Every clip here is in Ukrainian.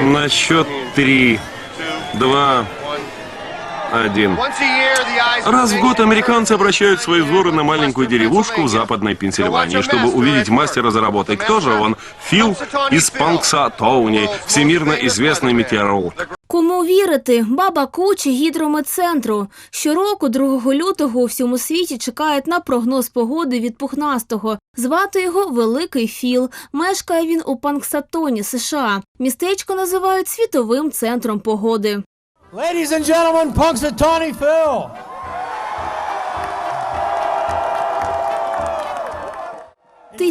На счет три, два, один. Once a year, the eyes of Раз в the год nation американцы обращают свои взоры на маленькую деревушку в западной Пенсильвании, чтобы увидеть мастера за работой. Кто же он? Фил из Панксатоуни, всемирно известный метеоролог. Кому вірити? Баба Кучі гідрометцентру. Щороку, 2 лютого, у всьому світі чекають на прогноз погоди від пухнастого. Звати його Великий Філ. Мешкає він у Панксатоні, США. Містечко називають світовим центром погоди. Ladies and gentlemen, punks with Tawny Phil.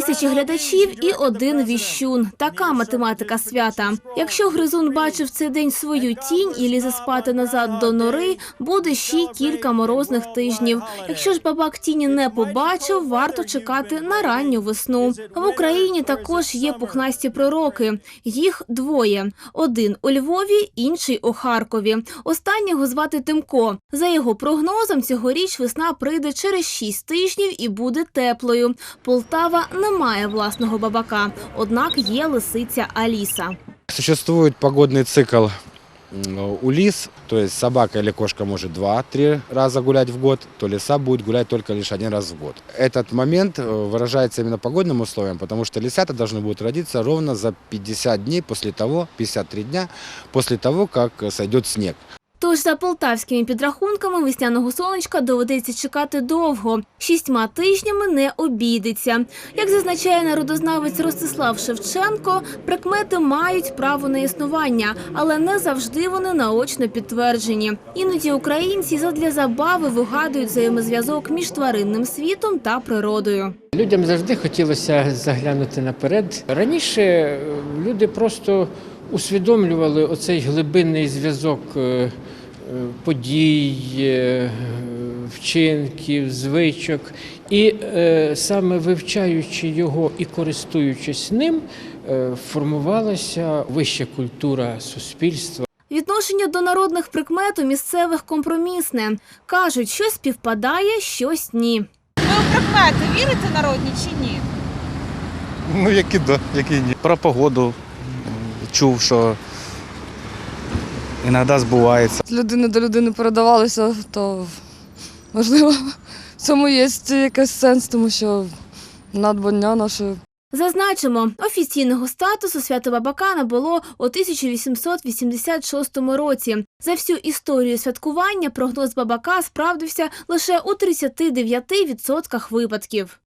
Тисячі глядачів і один віщун. Така математика свята. Якщо гризун бачив цей день свою тінь і лізе спати назад до нори, буде ще кілька морозних тижнів. Якщо ж бабак тіні не побачив, варто чекати на ранню весну. В Україні також є пухнасті пророки. Їх двоє: один у Львові, інший у Харкові. Останнього звати Тимко. За його прогнозом, цьогоріч весна прийде через шість тижнів і буде теплою. Полтава не має власного бабака, однак є лисиця Аліса. Существует погодный цикл м, у лис, то есть собака или кошка может два-три раза гулять в год, то лиса будет гулять только лишь один раз в год. Этот момент э, выражается именно погодным условиям, потому что лисята должны будут родиться ровно за 50 дней после того, 53 дня после того, как э, сойдет снег. Тож за полтавськими підрахунками весняного сонечка доведеться чекати довго. Шістьма тижнями не обійдеться. Як зазначає народознавець Ростислав Шевченко, прикмети мають право на існування, але не завжди вони наочно підтверджені. Іноді українці задля забави вигадують взаємозв'язок між тваринним світом та природою. Людям завжди хотілося заглянути наперед. Раніше е, люди просто усвідомлювали оцей глибинний зв'язок е, подій, е, вчинків, звичок, і е, саме вивчаючи його і користуючись ним, е, формувалася вища культура суспільства. Відношення до народних прикмет у місцевих компромісне. Кажуть, щось співпадає, щось ні. Ви у прикмети вірите народні чи ні? Ну, які да, які ні. Про погоду чув, що іноді збувається. з людини до людини передавалися, то можливо в цьому є якийсь сенс, тому що надбання наше Зазначимо, офіційного статусу свято Бабака набуло у 1886 році. За всю історію святкування прогноз Бабака справдився лише у 39% випадків.